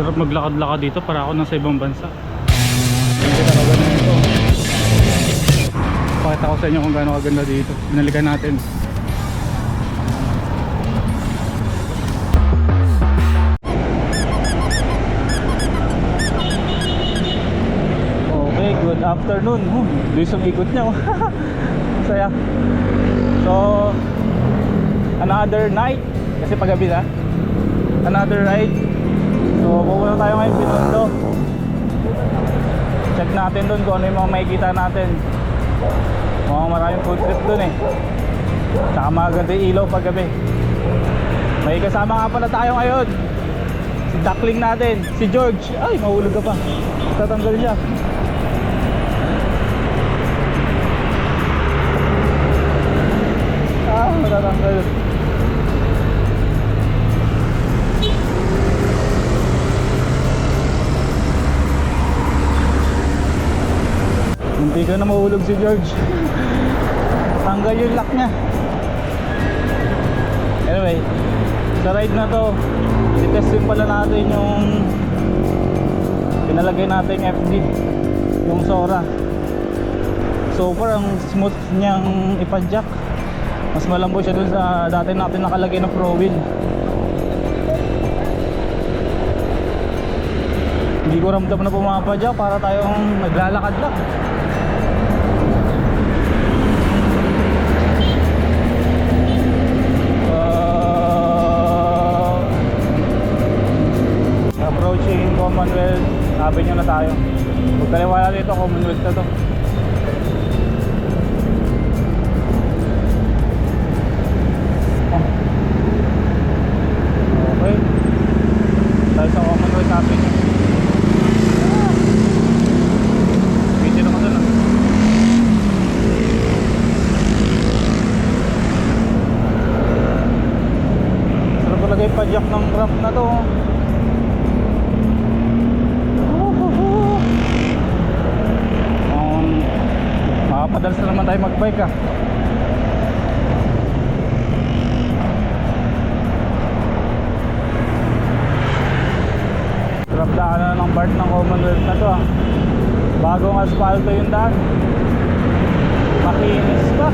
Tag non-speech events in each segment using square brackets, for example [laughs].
Sarap maglakad-lakad dito para ako nasa ibang bansa. Hindi na kaganda nito. Pakita ko sa inyo kung gaano kaganda dito. Binalikan natin. Okay, good afternoon. Oh, Luis ang ikot niya. [laughs] Saya. So, another night. Kasi paggabi na. Another ride. So, pupunta tayo ngayon Binondo. Check natin doon kung ano yung mga makikita natin. Mukhang maraming food trip doon eh. Tsaka maganda yung ilaw paggabi. May kasama nga pala tayo ngayon. Si duckling natin, si George. Ay, mahulog ka pa. Tatanggal siya. Ah, matatanggal. Hindi ka na mahulog si George. Tanggal yung lock niya. Anyway, sa ride na to, itestin pala natin yung pinalagay natin FD, yung Sora. So far, ang smooth niyang ipadjak. Mas malambot siya dun sa dati natin nakalagay na Pro Wheel. Hindi ko ramdam na pumapadjak para tayong naglalakad lang. Avenue na tayo magkaliwala dito Commonwealth na to okay tayo sa Commonwealth Avenue Ah. Padyak ng ramp na to. Makapadalas na naman tayo magbike ah. Sarap daanan ng BART ng Commonwealth na to ah. Bagong asfalto yung daan. Makinis pa.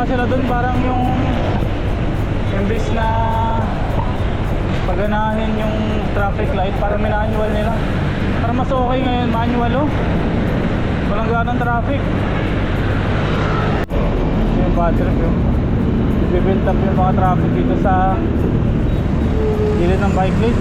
Ginawa sila dun parang yung imbis na paganahin yung traffic light parang manual nila. Parang mas okay ngayon manual oh. Walang ganang traffic. Yung bad trip yung Bibuild up yung mga traffic dito sa gilid ng bike lane.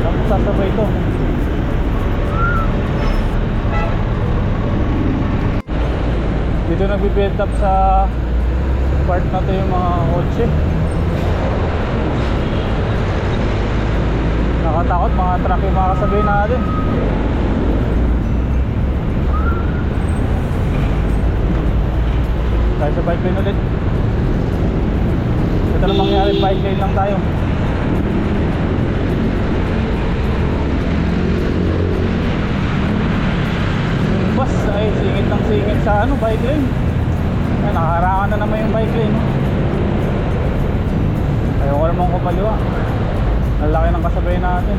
Tapos sasabay ito. Dito nagbi-build up sa part na to yung mga kotse. Nakatakot mga truck yung makakasabay natin. Tayo sa bike lane ulit. Ito lang mangyari, bike lane lang tayo. Yung bus ay singit ng singit sa ano, bike lane. Ay, nakaharangan na naman yung bike lane. Ayoko naman kupaliwa. Lalaki ng kasabay natin.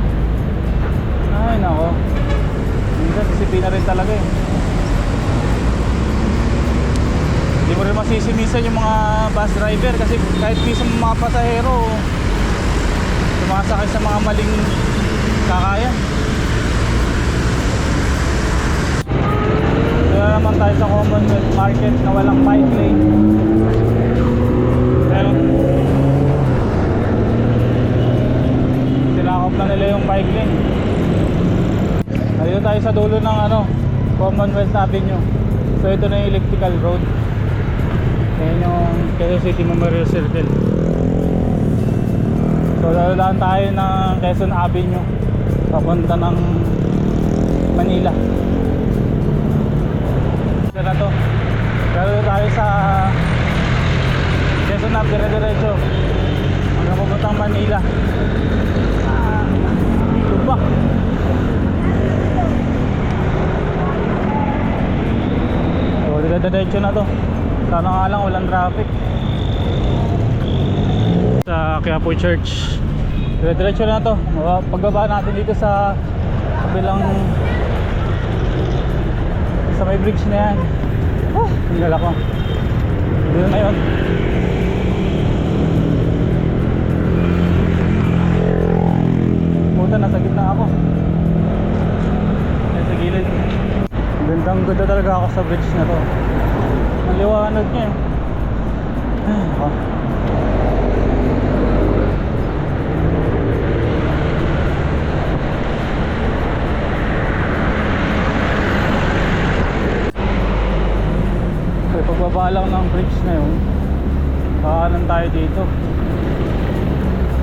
Ay, nako. Minsan, disiplina rin talaga eh. Hindi mo rin masisimisan yung mga bus driver kasi kahit piso mga pasahero, sumasakay sa mga maling kakayan. Kaya naman tayo sa Commonwealth Market na walang bike lane. Pero sinakop na nila yung bike lane. Nandito tayo sa dulo ng ano, Commonwealth Avenue. So ito na yung elliptical road. Yan yung Quezon City Memorial Circle. Dadaan tayo ng Quezon Avenue papunta ng Manila. Ito na to. Pero tayo sa Quezon Ave, dire-diretso. Hanggang papuntang Manila. Ah, Ito ba? So, dire-diretso na to. Sana nga lang walang traffic. Sa Quiapo Church. Dire-diretso na to. Pagbaba natin dito sa kabilang sa may bridge na yan. Oh, tingala ko. Dito na yun. Puta, nasa gitna ako. Yan sa gilid. Gandang ganda talaga ako sa bridge na to. Ang liwanag niya eh. Ay, ako. Okay, pagbaba lang ng bridge na yun, kakanan tayo dito.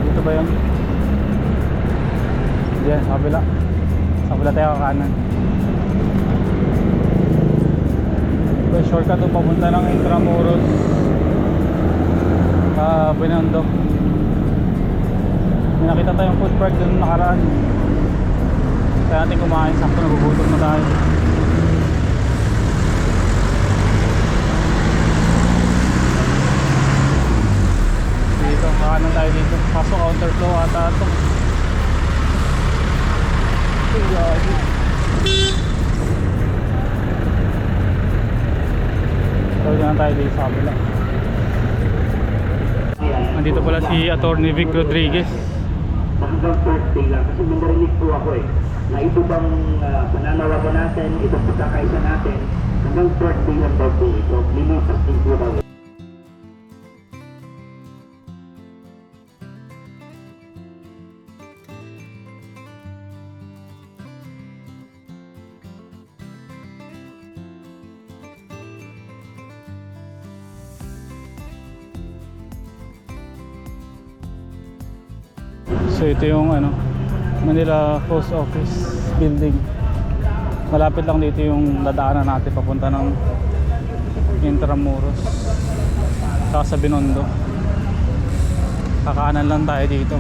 Dito ba yun? Diyan, sa kabila. Sa kabila tayo kakanan. Okay, shortcut to papunta ng Intramuros. Ah, Binondo. May nakita tayong food park dun nakaraan. Kaya natin kumain, sakto nagugutom na tayo. Dito, kanan tayo dito. Kaso counterflow ata ito. Tawag na tayo dito sa kabila. Nandito pala si Attorney Vic Rodriguez. hanggang Thursday lang kasi may narinig po ako eh na ito bang uh, pananawagan natin, itong pagkakaisa natin hanggang Thursday lang daw po ito lilipas din po daw So ito yung ano Manila Post Office building. Malapit lang dito yung dadaanan natin papunta ng Intramuros. Saka sa Binondo. Kakanan lang tayo dito.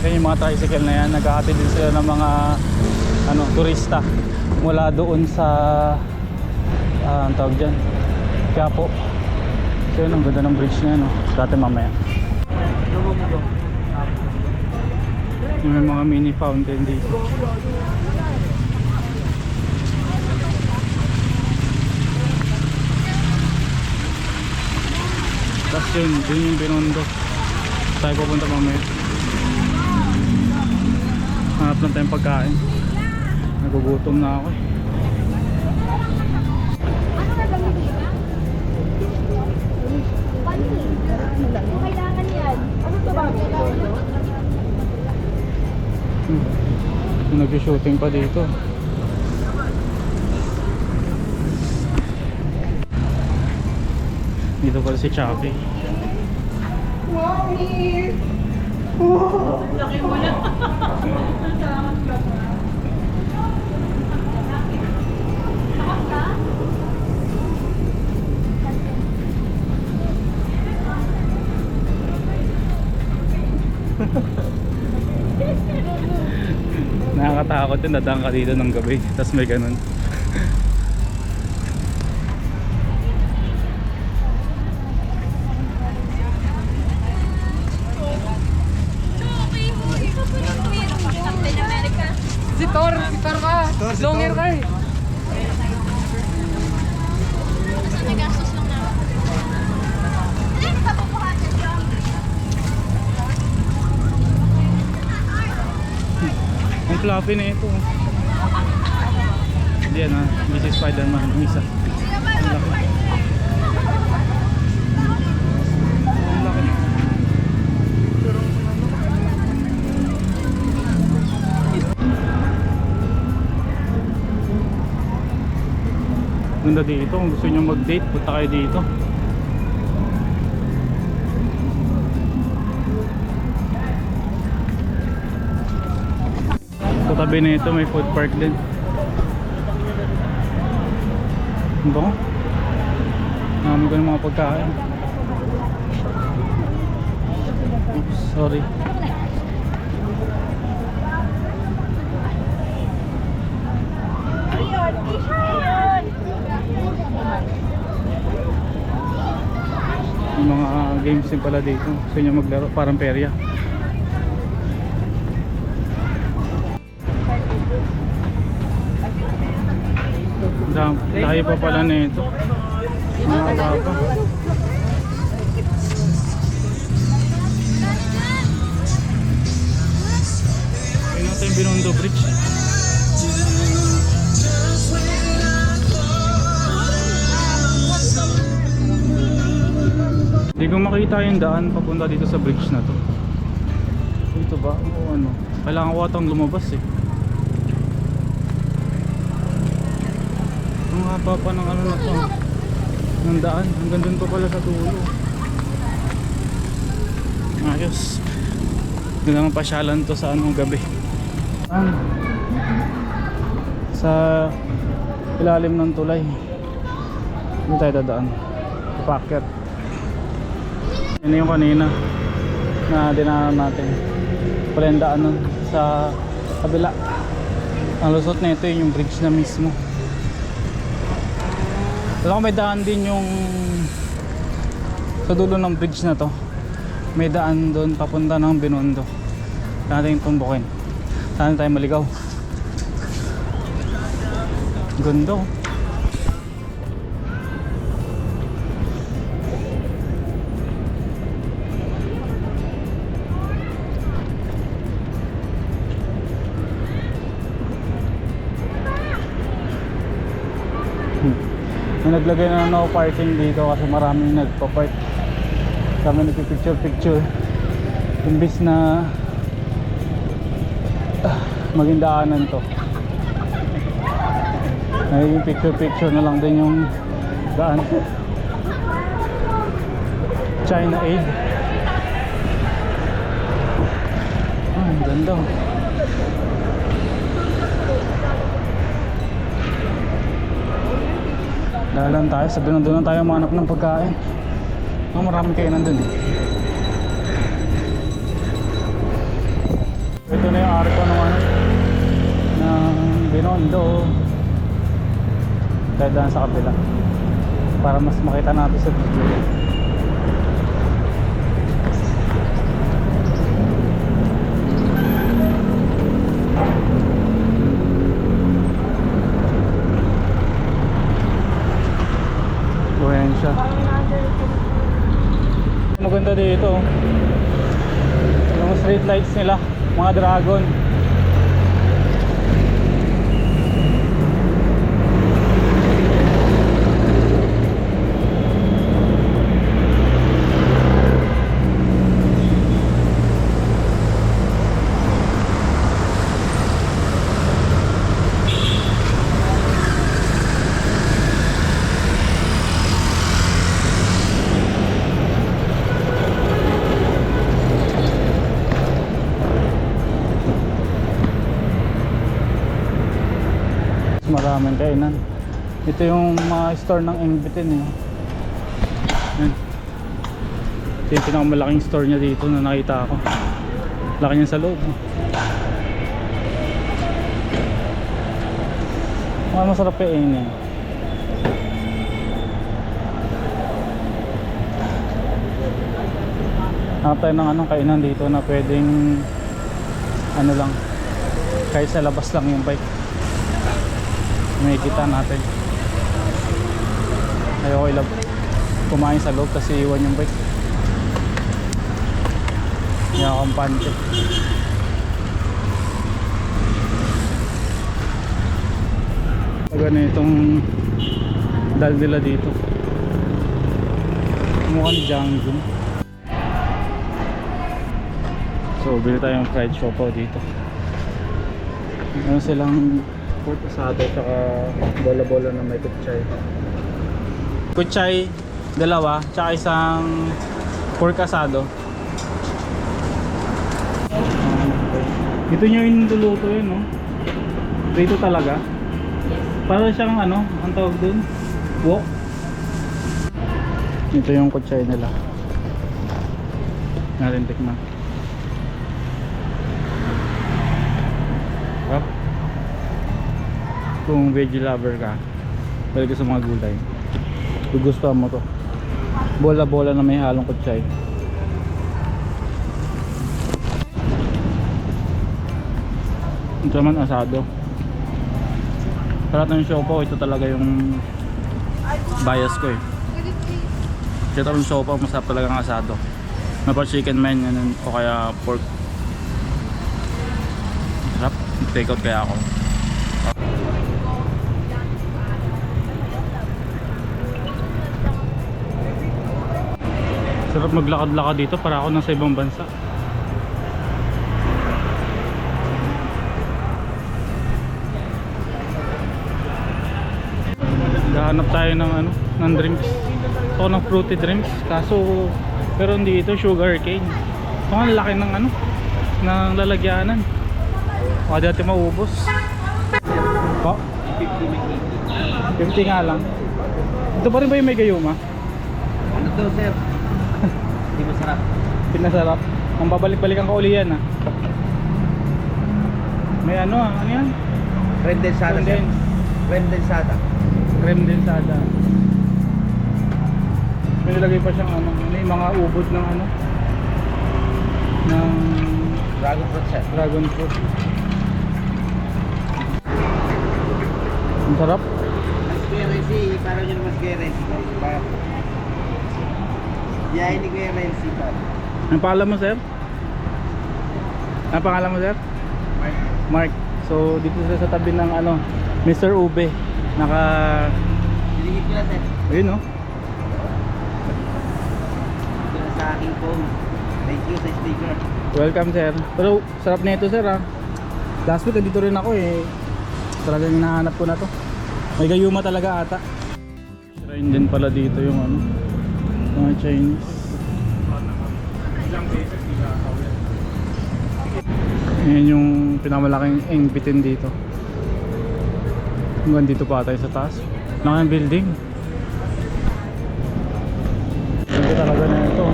Yan yung mga tricycle na yan, naghahatid din sila ng mga ano, turista mula doon sa ah, ang tawag dyan. Quiapo so yun ang ganda ng bridge na yun oh. dati mamaya. May mga mini fountain dito. Tapos yun, dun yung binondo. Tayo pupunta mamaya. Hanap lang tayong pagkain. Nagugutom na ako. eh Nag-shooting pa dito. Dito pala si Chappie. [laughs] Nakakatakot yun, dadaan ka dito ng gabi. Tapos may ganun. Si Thor, si Thor ka. Longer ka eh. Nagastos lang na. Hindi, sa bubuhat siya. Fluffy na ito. Hindi yan ha. This is Spider-Man. Ang isa. Ang laki. Ang laki. Ganda dito. Kung gusto nyo mag-date, punta kayo dito. Sa tabi na ito, may food park din. Ano ba? Nami ko ng mga pagkain. Oops, sorry. May mga games din pala dito. Gusto nyo maglaro, parang perya. Layo pa pala na ito. Mga baba. Ayun natin yung Bridge. Hindi ko makita yung daan papunta dito sa bridge na to. Dito ba? O ano? Kailangan ko atang lumabas eh. Ang haba pa ng ano na to. Ng daan. Hanggang dun pa pala sa tulo. Ayos. Ganda ng pasyalan to sa anong gabi. Ah. Sa ilalim ng tulay. Hindi tayo dadaan. Packet. Yun yung kanina na dinaanan natin. Pala yung daan nun sa kabila. Ang lusot na ito yun yung bridge na mismo. Alam ko may daan din yung sa dulo ng bridge na to. May daan doon papunta ng Binondo. Saan natin tumbukin. Saan tayo maligaw. Ganda naglagay na no parking dito kasi maraming nagpa-park. Kami nagpipicture picture. Imbis na ah, maging daanan to. Nagiging picture picture na lang din yung daan. China Aid. Ah, ang ganda. Dalan tayo, sabi nandun lang tayo manap ng pagkain. Oh, maraming kayo nandun eh. Ito na yung arko ng ano, ng Binondo. Tayo sa kabila. Para mas makita natin sa video. Dito. Yung street lights nila, mga dragon. Maraming kainan. Ito yung mga store ng Embitin eh. Yan. Ito yung pinakamalaking store niya dito na nakita ko. Laki niya sa loob. Mga masarap kainin. Hanap tayo ng anong kainan dito na pwedeng ano lang kahit sa labas lang yung bike may kita natin ayoko ilab kumain sa loob kasi iwan yung bike. Hindi ako kampante pag ano itong dal nila dito. Mukhang Django so bili tayong fried siopaw dito. Meron silang pork asado tsaka bola-bola na may kutsay. Kutsay, dalawa, tsaka isang pork asado. Ito nyo yung luluto yun, no? Dito talaga? Para siyang ano, ang tawag dun? Wok? Ito yung kutsay nila. Natin tikman. Kung veggie lover ka, balik sa mga gulay. Gugustuhan mo to. Bola-bola na may halong kutsay. Ito naman asado. Sa lahat ng siopaw, ito talaga yung bias ko eh. Ito yung siopaw, masarap talaga ang asado. May pa chicken man yan o kaya pork. Sarap. Take out kaya ako. Sarap maglakad-lakad dito para ako nasa ibang bansa. Gahanap tayo ng ano, ng drinks. Ito ng fruity drinks. Kaso, pero hindi ito sugar cane. Ito nga laki ng ano, ng lalagyanan. Baka dati maubos. Po? 50 nga lang. Ito pa rin ba yung may gayuma? Ano to, sir? Pinasarap. Ang babalik-balikan ko uli yan ah. May ano ah, ano yan? Rendensada, sir. Condense. Rendensada. Creme densada. May nilagay pa siyang ano, may mga ubod ng ano ng Dragon fruit, sir. dragon fruit. Ang sarap. Mas Kuya Renzi, parang yun mas Kuya Renzi. Yahin ni Kuya Renzi pa. Ang pangalan mo, sir? Ang pangalan mo, sir? Mark. So, dito sila sa tabi ng ano, Mr. Ube. Naka, Sinigit ko na, sir. ayun oh. Ito na sa aking phone. Thank you sa sticker. Welcome, sir. Pero, sarap na ito, sir, ah. Last week, dito rin ako, eh. Talagang hinahanap ko na to. May gayuma talaga ata. Shrine din pala dito yung ano, mga Chinese. Yan yung pinakamalaking engbitin dito. Hanggang dito pa tayo sa taas. Laki ng building. Ganda talaga na ito.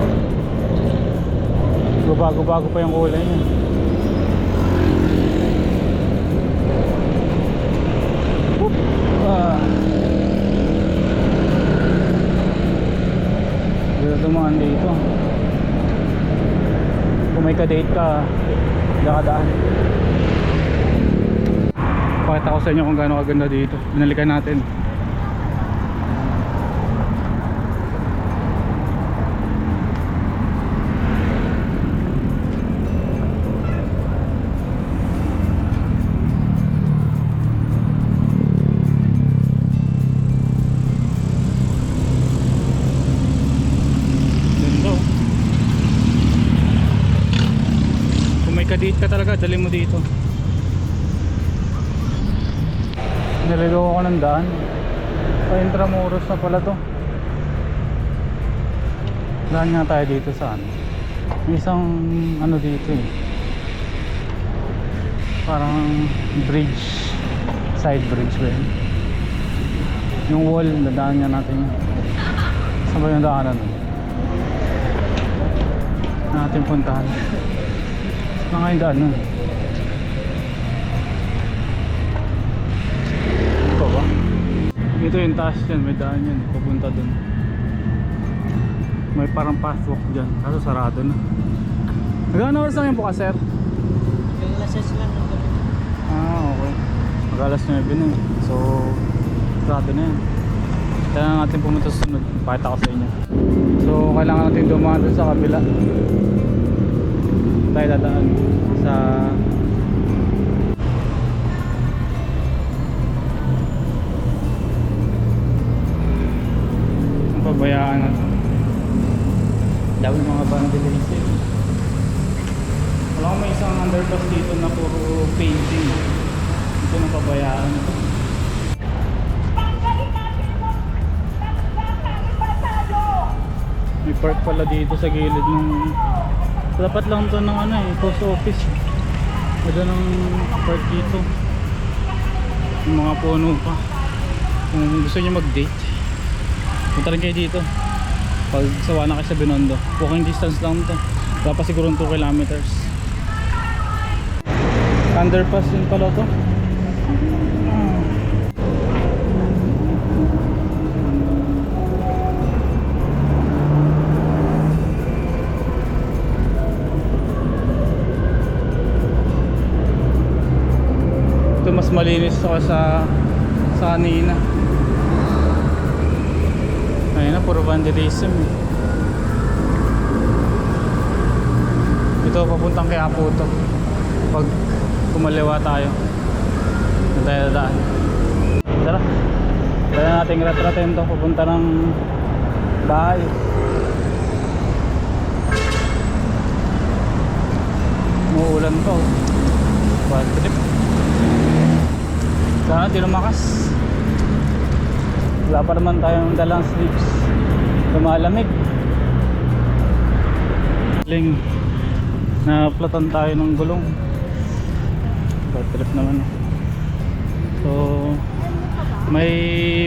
Bago-bago pa yung kulay niya. Ah. Ganda tumaan dito. Kung may ka-date ka, dakadaan. Pakita ko sa inyo kung gaano kaganda dito. Binalikan natin. Daan nga tayo dito sa ano. May isang ano dito eh. Parang bridge. Side bridge ba yun? Yung wall, dadaan nga natin yun. Saan ba yung daanan? natin puntahan mga yung daan nun ito ba? ito yung taas dyan may daan yan papunta dun may parang passwalk dyan. Kaso sarado na. Hanggang oras lang yung bukas sir? Yung lases lang ng gabi. ah okay. Mag alas 9 na eh. So sarado na yan. Kaya natin pumunta sa sunod. Pakita ko sa inyo? So kailangan natin dumaan dun sa kabila. Tayo dadaan sa pabayaan natin dami mga vandalism wala ko may isang underpass dito na puro painting ito ng pabayaan. May park pala dito sa gilid ng dapat lang to ng ano eh, post office. Wala ng park dito. Yung mga puno pa. Kung gusto niyo mag-date, punta rin kayo dito. Pag sawa na kayo sa Binondo. Walking distance lang to. Wala pa siguro 2 kilometers. Underpass din pala to. Ito mas malinis to sa sa kanina. Na, puro vandalism. Ito papuntang kay Apo to. Pag kumaliwa tayo. Dadaan. Tara. Kaya nating retratin to papunta ng bahay. Muulan pa oh. Bad trip. Sana di lumakas. Wala pa naman tayong dalang sleeves. Lumalamig. Ling. Naplatan tayo ng gulong. Bad trip naman. oh. So, may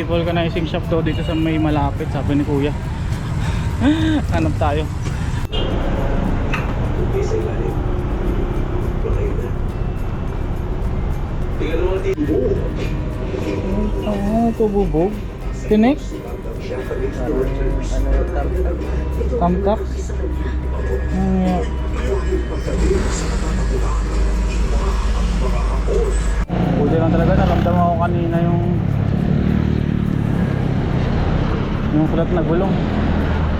vulcanizing shop daw dito sa may malapit, sabi ni kuya. [laughs] Hanap tayo. Oo, ito bubog. Tinik? Tamtak? Hmm. Buti lang talaga, naramdaman ko kanina yung yung flat na gulong.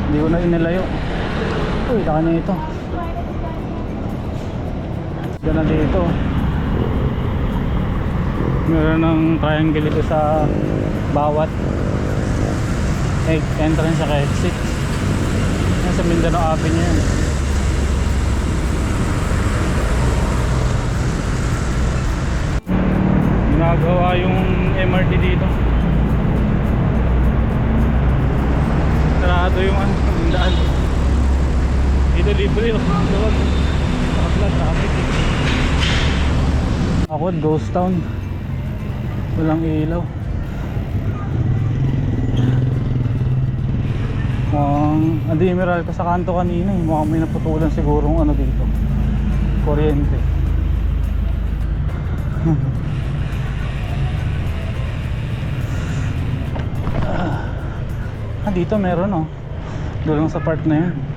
Hindi ko na inilayo. Uy, laka na ito. Gana dito. Meron ng triangle dito sa bawat entrance sa exit. Yan sa Mindanao Avenue yan. Ginagawa yung MRT dito. Sarado yung ano, yung daan. Dito libre yun. Luwag. Nakapla traffic eh. Ako, ghost town. Walang ilaw. Mukhang, andi emerald ka sa kanto kanina eh. Mukhang may naputulan sigurong ano dito. Kuryente. [laughs] ah, dito meron oh. Doon sa part na yan.